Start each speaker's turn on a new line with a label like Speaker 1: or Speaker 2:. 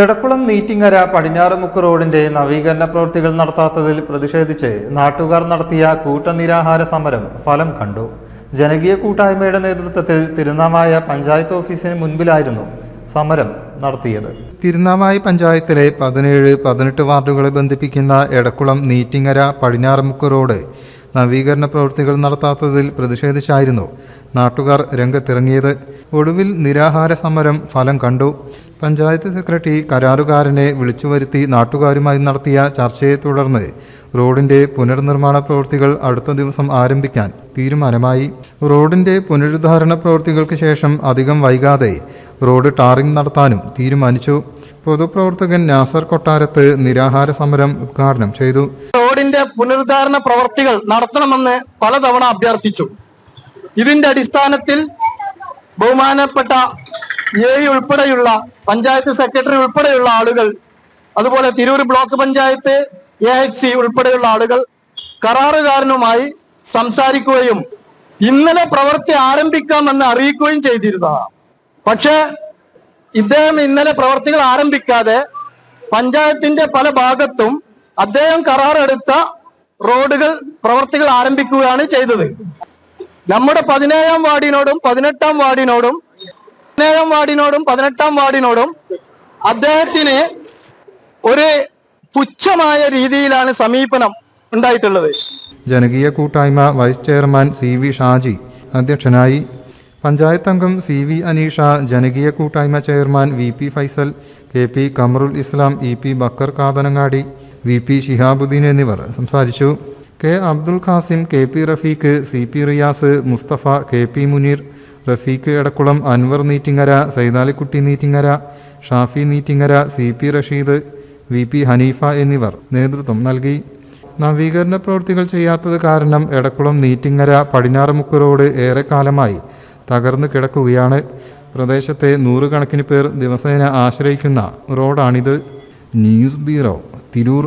Speaker 1: എടക്കുളം നീറ്റിങ്ങര പടിഞ്ഞാറുമുക്ക് റോഡിന്റെ നവീകരണ പ്രവൃത്തികൾ നടത്താത്തതിൽ പ്രതിഷേധിച്ച് നാട്ടുകാർ നടത്തിയ കൂട്ടനിരാഹാര സമരം ഫലം കണ്ടു. ജനകീയ കൂട്ടായ്മയുടെ നേതൃത്വത്തിൽ തിരുനാമായ പഞ്ചായത്ത് ഓഫീസിന് മുൻപിലായിരുന്നു സമരം നടത്തിയത്. തിരുനാവായി പഞ്ചായത്തിലെ പതിനേഴ് പതിനെട്ട് വാർഡുകളെ ബന്ധിപ്പിക്കുന്ന എടക്കുളം നീറ്റിങ്ങര പടിഞ്ഞാറുമുക്ക് റോഡ് നവീകരണ പ്രവൃത്തികൾ നടത്താത്തതിൽ പ്രതിഷേധിച്ചായിരുന്നു നാട്ടുകാർ രംഗത്തിറങ്ങിയത്. ഒടുവിൽ നിരാഹാര സമരം ഫലം കണ്ടു. പഞ്ചായത്ത് സെക്രട്ടറി കരാറുകാരനെ വിളിച്ചു വരുത്തി നാട്ടുകാരുമായി നടത്തിയ ചർച്ചയെ തുടർന്ന് റോഡിന്റെ പുനർനിർമ്മാണ പ്രവൃത്തികൾ അടുത്ത ദിവസം ആരംഭിക്കാൻ തീരുമാനമായി. റോഡിന്റെ പുനരുദ്ധാരണ പ്രവൃത്തികൾക്ക് ശേഷം അധികം വൈകാതെ റോഡ് ടാറിംഗ് നടത്താനും തീരുമാനിച്ചു. പൊതുപ്രവർത്തകൻ നാസർ കൊട്ടാരത്ത് നിരാഹാര സമരം ഉദ്ഘാടനം ചെയ്തു.
Speaker 2: റോഡിന്റെ പുനരുദ്ധാരണ പ്രവർത്തികൾ നടത്തണമെന്ന് പലതവണ അഭ്യർത്ഥിച്ചു. ഇതിന്റെ അടിസ്ഥാനത്തിൽ ബഹുമാനപ്പെട്ട എ ഉൾപ്പെടെയുള്ള പഞ്ചായത്ത് സെക്രട്ടറി ഉൾപ്പെടെയുള്ള ആളുകൾ അതുപോലെ Tirur block panchayat A H C ഉൾപ്പെടെയുള്ള ആളുകൾ കരാറുകാരനുമായി സംസാരിക്കുകയും ഇന്നലെ പ്രവൃത്തി ആരംഭിക്കാമെന്ന് അറിയിക്കുകയും ചെയ്തിരുന്നതാണ്. പക്ഷേ ഇദ്ദേഹം ഇന്നലെ പ്രവർത്തികൾ ആരംഭിക്കാതെ പഞ്ചായത്തിന്റെ പല ഭാഗത്തും അദ്ദേഹം കരാറെടുത്ത റോഡുകൾ പ്രവർത്തികൾ ആരംഭിക്കുകയാണ് ചെയ്തത്. നമ്മുടെ പതിനേഴാം വാർഡിനോടും പതിനെട്ടാം വാർഡിനോടും പതിനേഴാം വാർഡിനോടും പതിനെട്ടാം വാർഡിനോടും അദ്ദേഹത്തിന് ഒരു പുച്ഛമായ രീതിയിലാണ് സമീപനം ഉണ്ടായിട്ടുള്ളത്.
Speaker 1: ജനകീയ കൂട്ടായ്മ vice chairman C V Shaji അധ്യക്ഷനായി പഞ്ചായത്ത് അംഗം സി വി അനീഷ ജനകീയ കൂട്ടായ്മ chairman V P Faisal K P Kamarul Islam E P Bakkar Kathanangadi V P Shihabuddeen എന്നിവർ സംസാരിച്ചു. K Abdul Khasim K P Rafeeq C P Riyas Musthafa K P Muneer Rafeeq Edakkulam Anvar Neetinkara Saithalikutty Neetinkara Shafi Neetinkara C P Rasheed V P Haneefa എന്നിവർ നേതൃത്വം നൽകി. നവീകരണ പ്രവൃത്തികൾ ചെയ്യാത്തത് കാരണം Edakkulam നീറ്റിങ്ങര പടിഞ്ഞാറുമുക്ക് road ഏറെക്കാലമായി തകർന്നു കിടക്കുകയാണ്. പ്രദേശത്തെ നൂറുകണക്കിന് പേർ ദിവസേന ആശ്രയിക്കുന്ന റോഡാണിത്. News bureau Tirur.